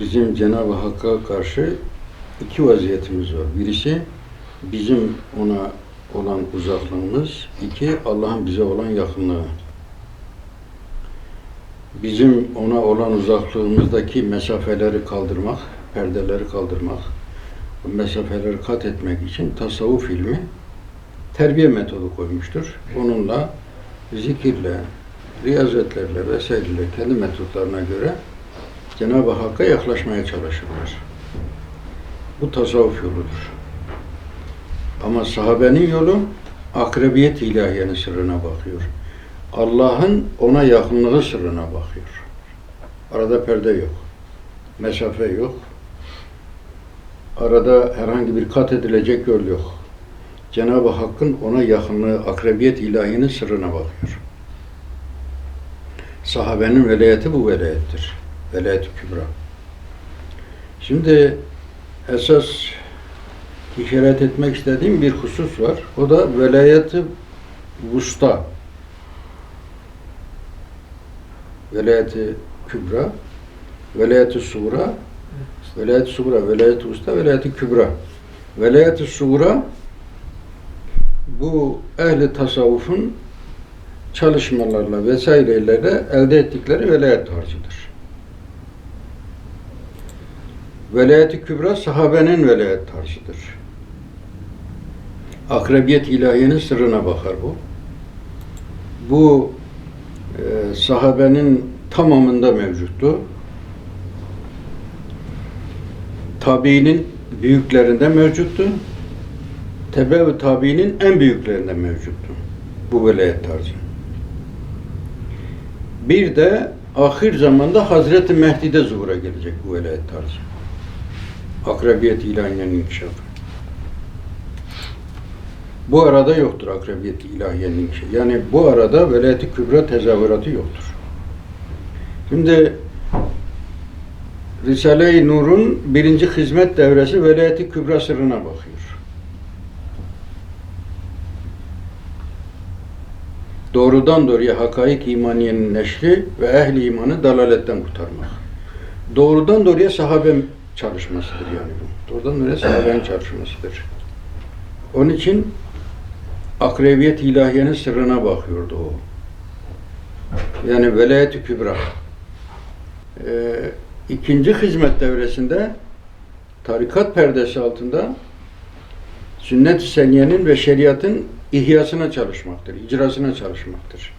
bizim Cenab-ı Hakk'a karşı iki vaziyetimiz var. Birisi bizim ona olan uzaklığımız, iki Allah'ın bize olan yakınlığı. Bizim ona olan uzaklığımızdaki mesafeleri kaldırmak, perdeleri kaldırmak, mesafeleri kat etmek için tasavvuf ilmi terbiye metodu koymuştur. Onunla zikirle, riyazetlerle vesaireyle kendi metotlarına göre Cenab-ı Hakk'a yaklaşmaya çalışırlar. Bu tasavvuf yoludur. Ama sahabenin yolu akrebiyet ilahiyenin sırrına bakıyor. Allah'ın ona yakınlığı sırrına bakıyor. Arada perde yok. Mesafe yok. Arada herhangi bir kat edilecek yol yok. Cenab-ı Hakk'ın ona yakınlığı, akrebiyet ilahinin sırrına bakıyor. Sahabenin velayeti bu velayettir. Velayet-i Kübra. Şimdi esas işaret etmek istediğim bir husus var. O da velayeti vusta. Velayeti kübra, velayeti sura, velayeti sura, velayeti usta, velayeti kübra. Velayeti sura bu ehli tasavvufun çalışmalarla vesaireyle elde ettikleri velayet tarzıdır. Velayet-i Kübra sahabenin velayet tarzıdır. Akrebiyet ilahiyenin sırrına bakar bu. Bu e, sahabenin tamamında mevcuttu. Tabiinin büyüklerinde mevcuttu. Tebe-ü tabiinin en büyüklerinde mevcuttu. Bu velayet tarzı. Bir de ahir zamanda Hazreti Mehdi'de zuhura gelecek bu velayet tarzı. Akrebiyet ilahiyenin inkişafı. Bu arada yoktur akrebiyet ilahiyenin inkişafı. Yani bu arada velayet-i kübra tezahüratı yoktur. Şimdi Risale-i Nur'un birinci hizmet devresi velayet-i kübra sırrına bakıyor. Doğrudan doğruya hakaik imaniyenin neşri ve ehli imanı dalaletten kurtarmak. Doğrudan doğruya sahabe çalışmasıdır yani bu. Doğrudan doğruya sahabenin çalışmasıdır. Onun için akreviyet ilahiyenin sırrına bakıyordu o. Yani velayet-i kübra. Ee, ikinci hizmet devresinde tarikat perdesi altında sünnet-i seniyenin ve şeriatın ihyasına çalışmaktır, icrasına çalışmaktır.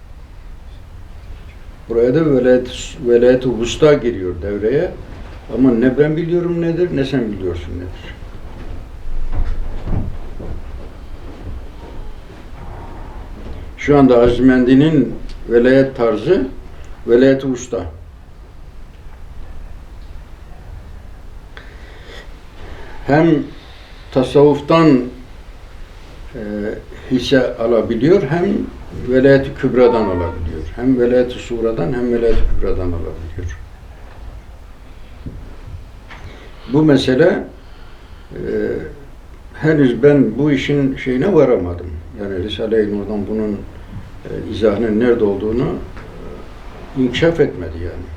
Buraya da velayet, velayet-i vusta giriyor devreye. Ama ne ben biliyorum nedir, ne sen biliyorsun nedir. Şu anda Azmendi'nin velayet tarzı velayet-i usta. Hem tasavvuftan e, hisse alabiliyor hem velayet-i kübradan alabiliyor. Hem velayet-i suradan hem velayet-i kübradan alabiliyor. Bu mesele e, henüz ben bu işin şeyine varamadım. Yani Risale-i Nur'dan bunun e, izahının nerede olduğunu e, inkişaf etmedi yani.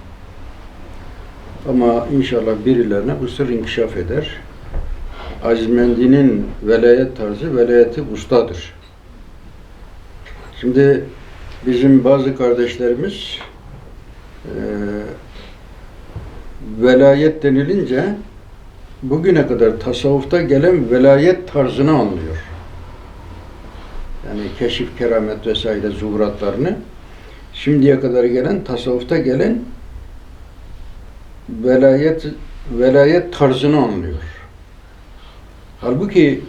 Ama inşallah birilerine bu sır inkişaf eder. Azmendi'nin velayet tarzı velayeti ustadır. Şimdi bizim bazı kardeşlerimiz e, velayet denilince bugüne kadar tasavvufta gelen velayet tarzını anlıyor. Yani keşif, keramet vesaire zuhuratlarını şimdiye kadar gelen tasavvufta gelen velayet velayet tarzını anlıyor. Halbuki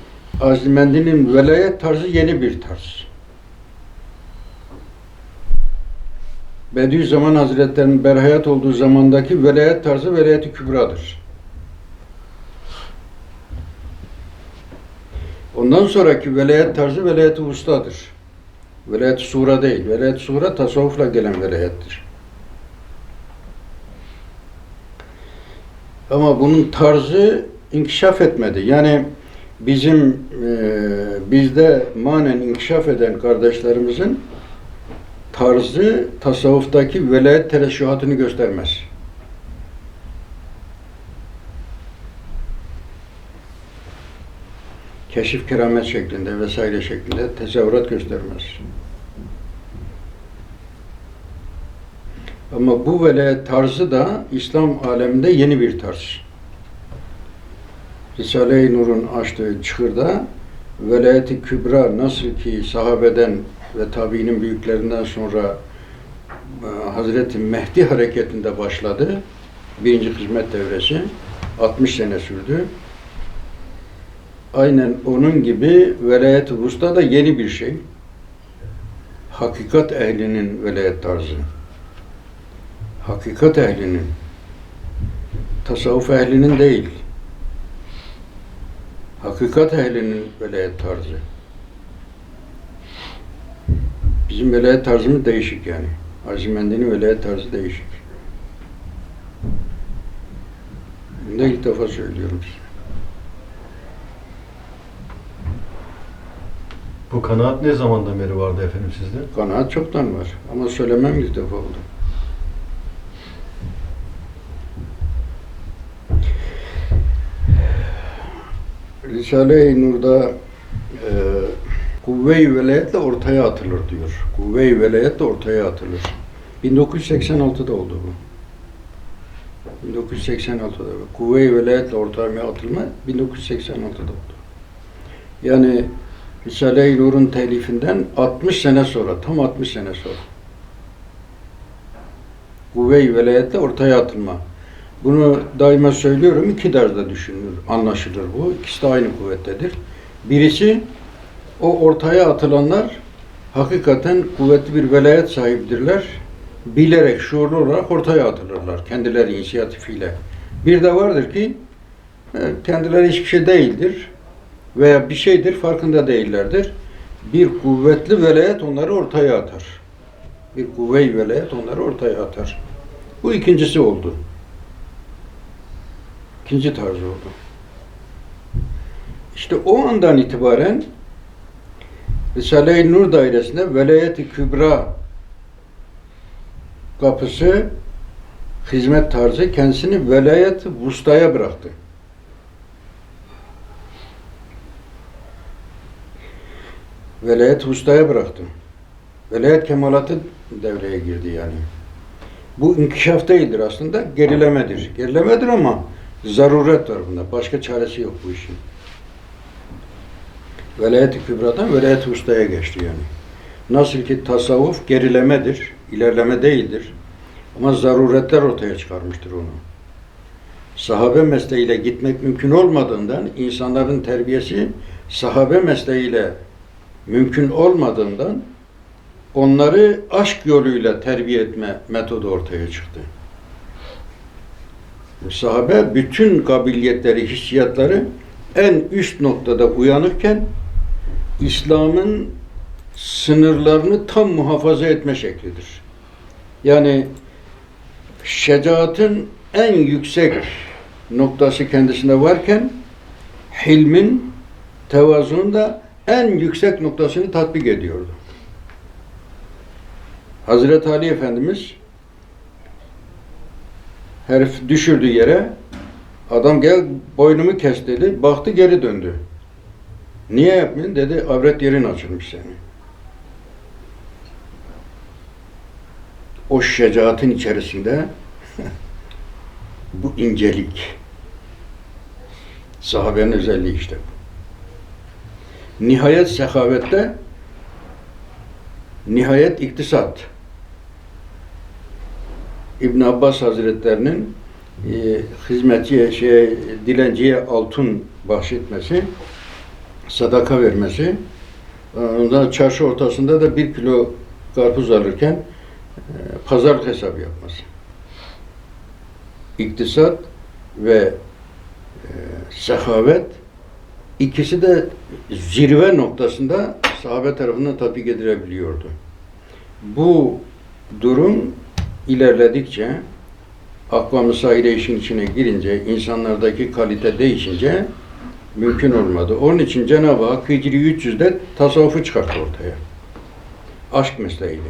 Azimendi'nin velayet tarzı yeni bir tarz. Bediüzzaman Hazretleri'nin berhayat olduğu zamandaki velayet tarzı velayet-i kübradır. Ondan sonraki velayet tarzı velayet-i ustadır. Velayet-i sura değil. Velayet-i sura tasavvufla gelen velayettir. Ama bunun tarzı inkişaf etmedi. Yani bizim e, bizde manen inkişaf eden kardeşlerimizin tarzı tasavvuftaki velayet tereşühatını göstermez. Keşif keramet şeklinde vesaire şeklinde tezahürat göstermez. Ama bu velayet tarzı da İslam aleminde yeni bir tarz. Risale-i Nur'un açtığı çıkırda velayeti kübra nasıl ki sahabeden ve tabiinin büyüklerinden sonra e, Hazreti Mehdi hareketinde başladı. Birinci hizmet devresi. 60 sene sürdü. Aynen onun gibi velayet-i vusta da yeni bir şey. Hakikat ehlinin velayet tarzı. Hakikat ehlinin. Tasavvuf ehlinin değil. Hakikat ehlinin velayet tarzı. Bizim velayet tarzımız değişik yani. Azimendi'nin velayet tarzı değişik. Da ilk defa söylüyorum size. Bu kanaat ne zamandan beri vardı efendim sizde? Kanaat çoktan var ama söylemem ilk defa oldu. Risale-i Nur'da e, kuvve-i velayetle ortaya atılır diyor. Kuvve-i velayetle ortaya atılır. 1986'da oldu bu. 1986'da. Kuvve-i velayetle ortaya atılma 1986'da oldu. Yani Risale-i Nur'un telifinden 60 sene sonra, tam 60 sene sonra. Kuvve-i velayetle ortaya atılma. Bunu daima söylüyorum, iki tarzda düşünülür, anlaşılır bu. İkisi de aynı kuvvettedir. Birisi, o ortaya atılanlar hakikaten kuvvetli bir velayet sahibidirler. Bilerek, şuurlu olarak ortaya atılırlar, kendileri inisiyatifiyle. Bir de vardır ki, e, kendileri hiçbir şey değildir veya bir şeydir farkında değillerdir. Bir kuvvetli velayet onları ortaya atar. Bir kuvve-i velayet onları ortaya atar. Bu ikincisi oldu. İkinci tarz oldu. İşte o andan itibaren Risale-i Nur dairesinde velayet-i kübra kapısı hizmet tarzı kendisini velayet vustaya bıraktı. Velayet ustaya bıraktı. Velayet kemalatı devreye girdi yani. Bu inkişaf değildir aslında, gerilemedir. Gerilemedir ama zaruret var bunda. Başka çaresi yok bu işin. Velayet-i kübradan velayet-i ustaya geçti yani. Nasıl ki tasavvuf gerilemedir, ilerleme değildir. Ama zaruretler ortaya çıkarmıştır onu. Sahabe mesleğiyle gitmek mümkün olmadığından insanların terbiyesi sahabe mesleğiyle mümkün olmadığından onları aşk yoluyla terbiye etme metodu ortaya çıktı. Sahabe bütün kabiliyetleri, hissiyatları en üst noktada uyanıkken İslam'ın sınırlarını tam muhafaza etme şeklidir. Yani şecaatın en yüksek noktası kendisinde varken hilmin, tevazunun da en yüksek noktasını tatbik ediyordu. Hazreti Ali Efendimiz herif düşürdü yere adam gel boynumu kes dedi. Baktı geri döndü. Niye yapmıyorsun? Dedi avret yerin açılmış senin. O şecaatın içerisinde bu incelik sahabenin özelliği işte bu. Nihayet sehavette, nihayet iktisat. İbn Abbas Hazretlerinin e, hizmetçiye, şey, dilenciye altın bahşetmesi, sadaka vermesi, ondan çarşı ortasında da bir kilo karpuz alırken e, pazar hesabı yapması. İktisat ve e, sehavet İkisi de zirve noktasında sahabe tarafından tatbik edilebiliyordu. Bu durum ilerledikçe akva müsaire işin içine girince, insanlardaki kalite değişince mümkün olmadı. Onun için Cenab-ı Hak Hicri 300'de tasavvufu çıkarttı ortaya. Aşk mesleğiyle.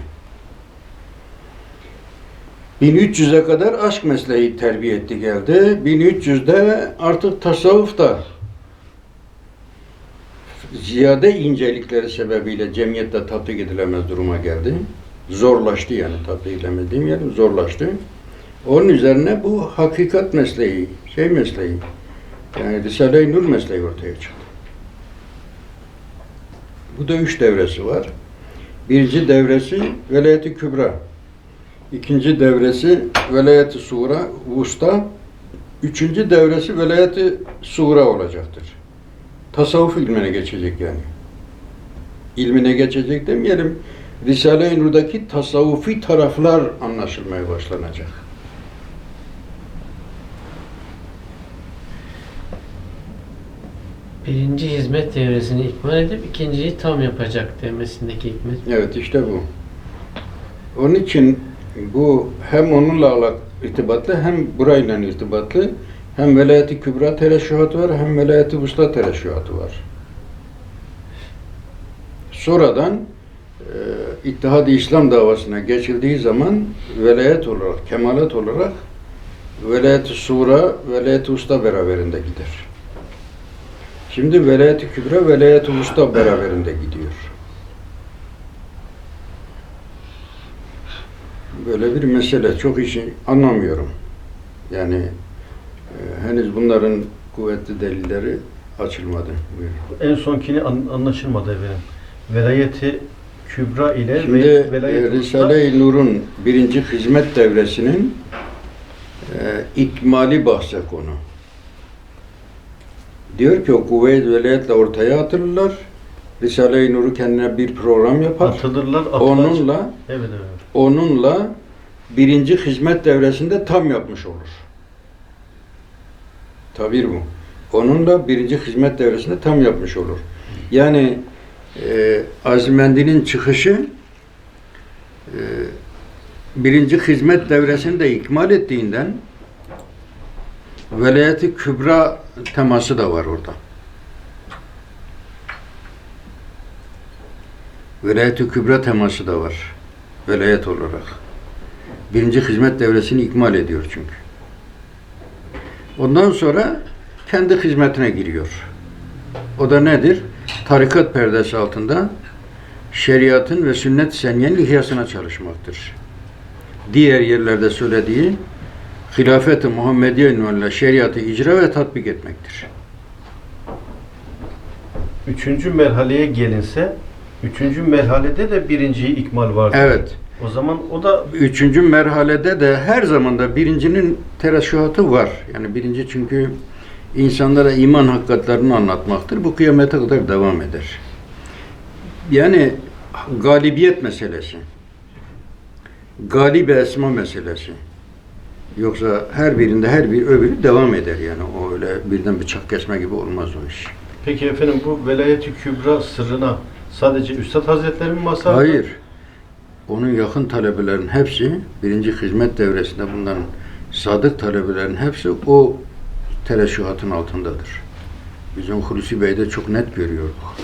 1300'e kadar aşk mesleği terbiye etti geldi. 1300'de artık tasavvuf da ziyade incelikleri sebebiyle cemiyette tatbik edilemez duruma geldi. Zorlaştı yani tatbik edilemez demeyelim, zorlaştı. Onun üzerine bu hakikat mesleği, şey mesleği, yani Risale-i Nur mesleği ortaya çıktı. Bu da üç devresi var. Birinci devresi Velayet-i Kübra. İkinci devresi Velayet-i Suğra, Vusta. Üçüncü devresi Velayet-i Suğra olacaktır. Tasavvuf ilmine geçecek yani. İlmine geçecek demeyelim. Risale-i Nur'daki tasavvufi taraflar anlaşılmaya başlanacak. Birinci hizmet devresini ikmal edip ikinciyi tam yapacak demesindeki hikmet. Evet işte bu. Onun için bu hem onunla irtibatlı hem burayla irtibatlı hem velayet-i kübra tereşühatı var hem velayet-i vusta tereşühatı var. Sonradan e, İttihad-ı İslam davasına geçildiği zaman velayet olarak, kemalat olarak velayet-i sura, velayet-i usta beraberinde gider. Şimdi velayet-i kübra, velayet-i usta beraberinde gidiyor. böyle bir mesele. Çok işi anlamıyorum. Yani henüz bunların kuvvetli delilleri açılmadı. Buyurun. En sonkini an- anlaşılmadı efendim. Velayeti Kübra ile Şimdi ve e, Risale-i Nur'un birinci hizmet devresinin e, ikmali bahse konu. Diyor ki o kuvvet velayetle ortaya atılırlar. Risale-i Nur'u kendine bir program yapar. atılırlar. Atılar. Onunla Evet evet. onunla birinci hizmet devresinde tam yapmış olur. Tabir bu. Onunla birinci hizmet devresinde tam yapmış olur. Yani e, Azimendi'nin çıkışı e, birinci hizmet devresini de ikmal ettiğinden velayeti kübra teması da var orada. Velayeti kübra teması da var. Velayet olarak. Birinci hizmet devresini ikmal ediyor çünkü. Ondan sonra kendi hizmetine giriyor. O da nedir? Tarikat perdesi altında şeriatın ve sünnet seniyenin ihyasına çalışmaktır. Diğer yerlerde söylediği hilafet-i Muhammediye ünvanıyla şeriatı icra ve tatbik etmektir. Üçüncü merhaleye gelinse üçüncü merhalede de birinciyi ikmal vardır. Evet. O zaman o da Üçüncü merhalede de her zaman da birincinin tereşühatı var. Yani birinci çünkü insanlara iman hakikatlerini anlatmaktır. Bu kıyamete kadar devam eder. Yani galibiyet meselesi. Galibe esma meselesi. Yoksa her birinde her bir öbürü devam eder yani. O öyle birden bıçak kesme gibi olmaz o iş. peki efendim bu Velayeti Kübra sırrına sadece Üstad Hazretleri mi mazhar? Hayır. Onun yakın talebelerin hepsi birinci hizmet devresinde bunların sadık talebelerin hepsi o tereşühatın altındadır. Bizim Hulusi Bey'de çok net görüyorduk.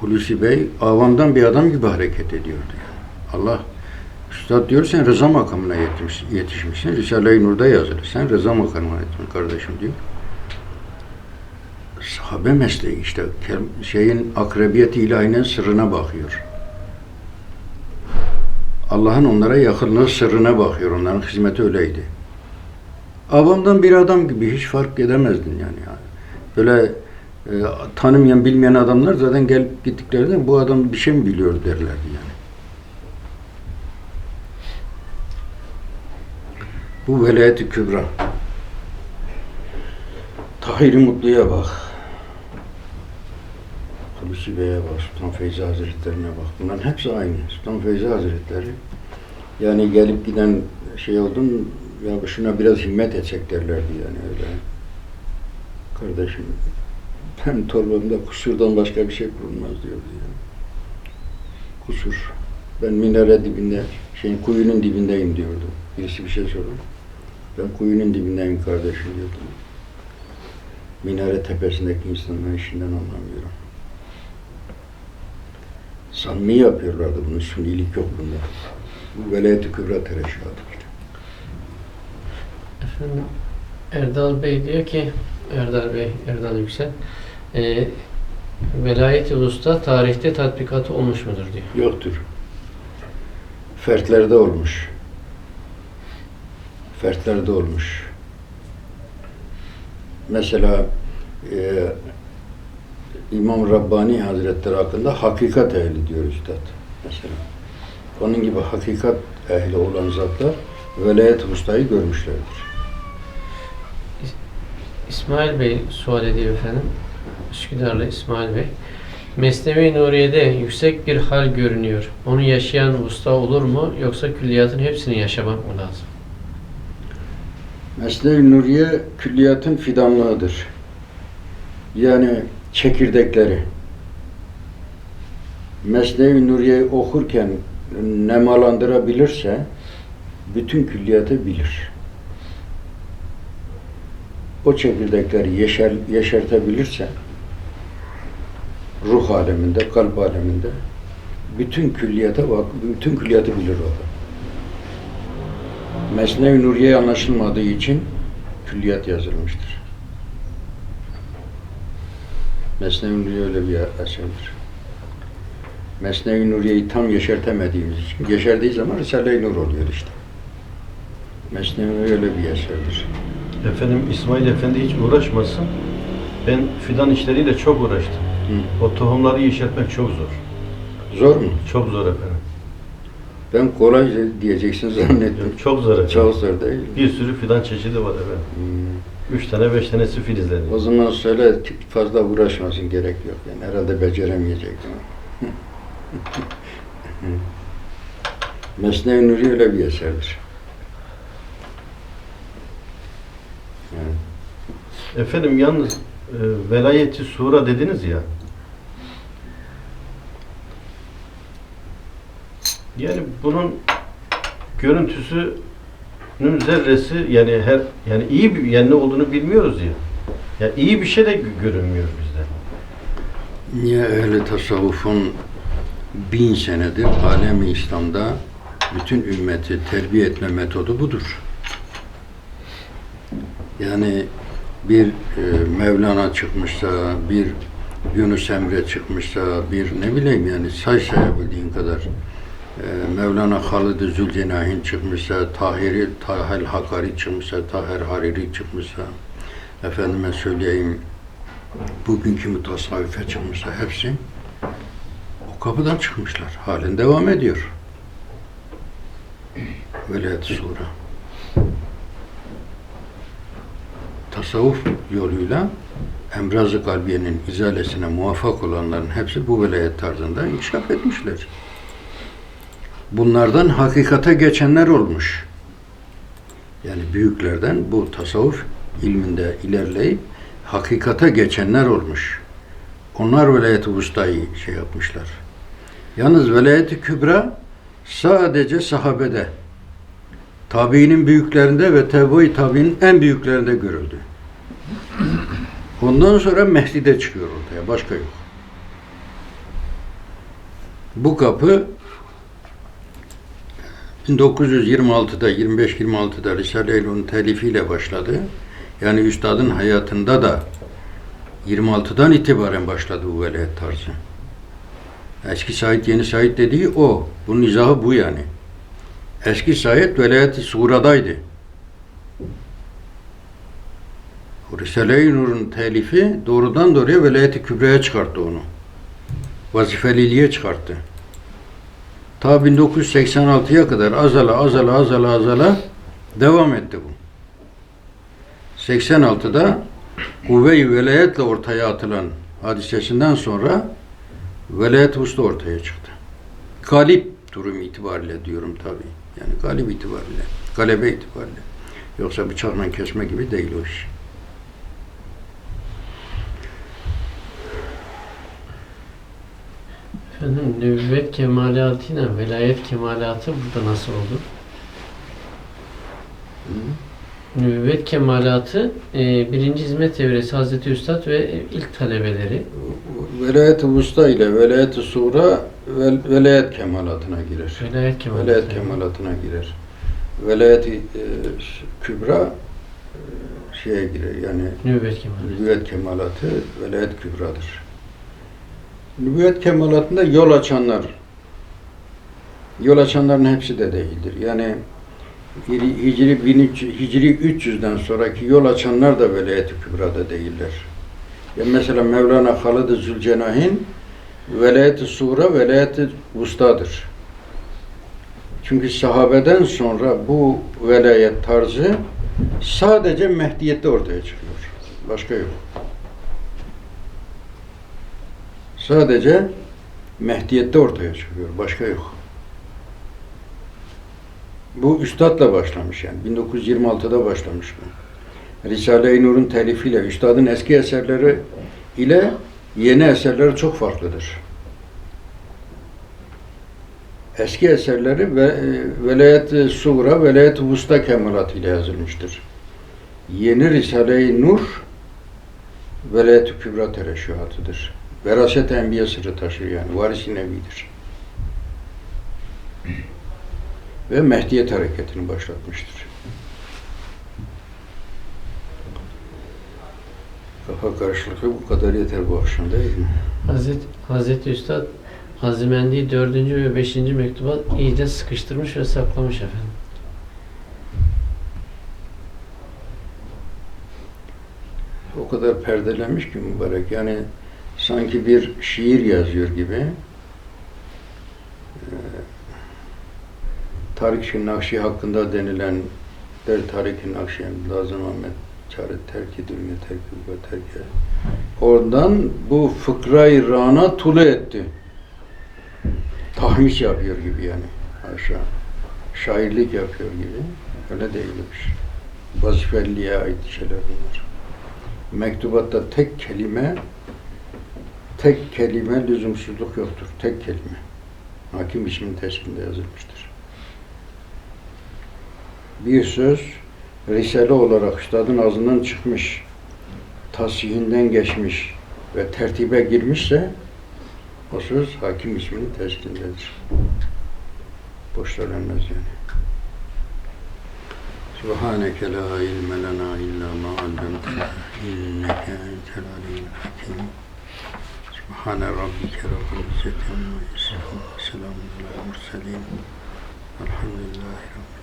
Hulusi Bey avamdan bir adam gibi hareket ediyordu. Yani. Allah Üstad diyor sen rıza makamına yetmiş, yetişmişsin. Risale-i Nur'da yazılı. Sen rıza makamına yetmişsin kardeşim diyor. Sahabe mesleği işte şeyin akrebiyeti ilahinin sırrına bakıyor. Allah'ın onlara yakınlığı sırrına bakıyor. Onların hizmeti öyleydi. Avamdan bir adam gibi hiç fark edemezdin yani. yani. Böyle e, tanımayan, bilmeyen adamlar zaten gelip gittiklerinde bu adam bir şey mi biliyor derlerdi yani. Bu velayet-i kübra. Tahir-i Mutlu'ya bak. Hulusi Bey'e bak, Sultan Feyzi Hazretlerine bak. Bunların hepsi aynı. Sultan Feyzi Hazretleri yani gelip giden şey oldun ya şuna biraz himmet etsek derlerdi yani öyle. Kardeşim ben torbamda kusurdan başka bir şey bulunmaz diyordu yani. Kusur. Ben minare dibinde, şeyin kuyunun dibindeyim diyordu. Birisi bir şey sordu. Ben kuyunun dibindeyim kardeşim diyordu. Minare tepesindeki insanların işinden anlamıyorum. Samimi yapıyorlardı bunu, sunilik yok bunda. Bu velayet-i kübra tereşühatı işte. Efendim Erdal Bey diyor ki Erdal Bey, Erdal Yüksel e, Velayet-i usta tarihte tatbikatı olmuş mudur diyor. Yoktur. Fertlerde olmuş. Fertlerde olmuş. Mesela e, İmam Rabbani Hazretleri hakkında hakikat ehli diyor üstad. Mesela. Onun gibi hakikat ehli olan zatlar velayet ustayı görmüşlerdir. İsmail Bey sual ediyor efendim. Üsküdarlı İsmail Bey. Mesnevi Nuriye'de yüksek bir hal görünüyor. Onu yaşayan usta olur mu yoksa külliyatın hepsini yaşamak mı lazım? Mesnevi Nuriye külliyatın fidanlığıdır. Yani çekirdekleri. Mesnevi Nuriye'yi okurken nemalandırabilirse bütün külliyatı bilir. O çekirdekleri yeşer, yeşertebilirse ruh aleminde, kalp aleminde bütün külliyata bak, bütün külliyatı bilir o. Mesnevi Nuriye anlaşılmadığı için külliyat yazılmıştır. Mesnevi Nuriye öyle bir eserdir. Mesnevi Nuriye'yi tam yeşertemediğimiz için, yeşerdiği zaman Risale-i Nur oluyor işte. Mesnevi Nuriye öyle bir eserdir. Efendim İsmail Efendi hiç uğraşmasın. Ben fidan işleriyle çok uğraştım. Hı. O tohumları yeşertmek çok zor. Zor mu? Çok zor efendim. Ben kolay diyeceksin zannettim. Yok, çok zor efendim. Çok zor değil mi? Bir sürü fidan çeşidi var efendim. Hmm. Üç tane beş tanesi filizleniyor. O zaman söyle fazla uğraşmasın gerek yok. Yani herhalde beceremeyecektim. Mesnevi Nuri öyle bir eserdir. Yani Efendim yalnız e, velayeti sura dediniz ya. Yani bunun görüntüsünün zerresi yani her yani iyi bir yani ne olduğunu bilmiyoruz ya. Ya iyi bir şey de gö- görünmüyor bizde. Niye ehli tasavvufun bin senedir alemi İslam'da bütün ümmeti terbiye etme metodu budur. Yani bir e, Mevlana çıkmışsa, bir Yunus Emre çıkmışsa, bir ne bileyim yani say sayabildiğin kadar Mevlana Halid-i Zülcenahin çıkmışsa, Tahiri, Tahel Hakari çıkmışsa, Taher Hariri çıkmışsa, efendime söyleyeyim bugünkü mutasavvife çıkmışsa hepsi o kapıdan çıkmışlar. Halen devam ediyor. Velayet sura. Tasavvuf yoluyla emraz-ı kalbiyenin izalesine muvaffak olanların hepsi bu velayet tarzında inkişaf etmişler. Bunlardan hakikate geçenler olmuş. Yani büyüklerden bu tasavvuf ilminde ilerleyip hakikate geçenler olmuş. Onlar velayet-i vustayı şey yapmışlar. Yalnız velayet-i kübra sadece sahabede, tabiinin büyüklerinde ve tebe-i tabiinin en büyüklerinde görüldü. Ondan sonra Mehdi'de çıkıyor ortaya, başka yok. Bu kapı 1926'da, 25-26'da Risale-i Nur'un telifiyle başladı. Yani üstadın hayatında da 26'dan itibaren başladı bu velayet tarzı. Eski Said, yeni Said dediği o. Bunun izahı bu yani. Eski Said velayet-i suradaydı. Risale-i Nur'un telifi doğrudan doğruya velayet-i kübraya çıkarttı onu. Vazifeliliğe çıkarttı. Ta 1986'ya kadar azala azala azala azala devam etti bu. 86'da kuvve-i velayetle ortaya atılan hadisesinden sonra velayet usta ortaya çıktı. Galip durum itibariyle diyorum tabi. Yani galip itibariyle, galebe itibariyle. Yoksa bıçakla kesme gibi değil o iş. Efendim nübüvvet kemalatıyla velayet kemalatı burada nasıl olur? Nübüvvet kemalatı e, birinci hizmet evresi Hazreti Üstad ve ilk talebeleri. Velayet-i Vusta ile Velayet-i Sura vel, velayet kemalatına girer. Velayet kemalatı. Velayet kemalatına girer. Velayet-i e, Kübra e, şeye girer yani Nübüvvet kemalatı. Nübüvvet kemalatı velayet kübradır. Nübüvvet kemalatında yol açanlar, yol açanların hepsi de değildir. Yani Hicri Hicri 1300 Hicri 300'den sonraki yol açanlar da velayet-i kübrada değiller. Ya mesela Mevlana Halid-i Zülcenahin velayet-i sura, velayet-i vustadır. Çünkü sahabeden sonra bu velayet tarzı sadece Mehdiyette ortaya çıkıyor. Başka yok. Sadece Mehdiyette ortaya çıkıyor. Başka yok. Bu üstadla başlamış yani. 1926'da başlamış bu. Risale-i Nur'un telifiyle, üstadın eski eserleri ile yeni eserleri çok farklıdır. Eski eserleri ve e, Velayet-i Sura, Velayet-i Vusta kemalat ile yazılmıştır. Yeni Risale-i Nur Velayet-i Kübra tereşühatıdır. Veraset-i Enbiya sırrı taşır yani. Varis-i Nebi'dir. Ve Mehdiyet hareketini başlatmıştır. Kafa karışıklığı bu kadar yeter bu akşam değil mi? Hazreti, Hazreti Üstad Azimendi'yi dördüncü ve beşinci mektuba iyice sıkıştırmış ve saklamış efendim. o kadar perdelenmiş ki mübarek. Yani sanki bir şiir yazıyor gibi. Ee, Tarik-i Nakşi hakkında denilen der Tarik-i Nakşi lazım Ahmet çare terki dünya terki ve terki. Oradan bu fıkrayı rana tulu etti. Tahmis yapıyor gibi yani. Aşağı. Şairlik yapıyor gibi. Öyle değilmiş. Vazifelliğe ait şeyler bunlar mektubatta tek kelime tek kelime lüzumsuzluk yoktur. Tek kelime. Hakim ismin tespitinde yazılmıştır. Bir söz risale olarak üstadın ağzından çıkmış, tasihinden geçmiş ve tertibe girmişse o söz hakim isminin teskindedir. Boş söylenmez yani. Subhaneke la ilme lena illa ma allamtana inneke entel alimul hakim. Subhane rabbike rabbil izzeti amma yasifun. Selamun aleyhi ve sellem. Elhamdülillahi rabbil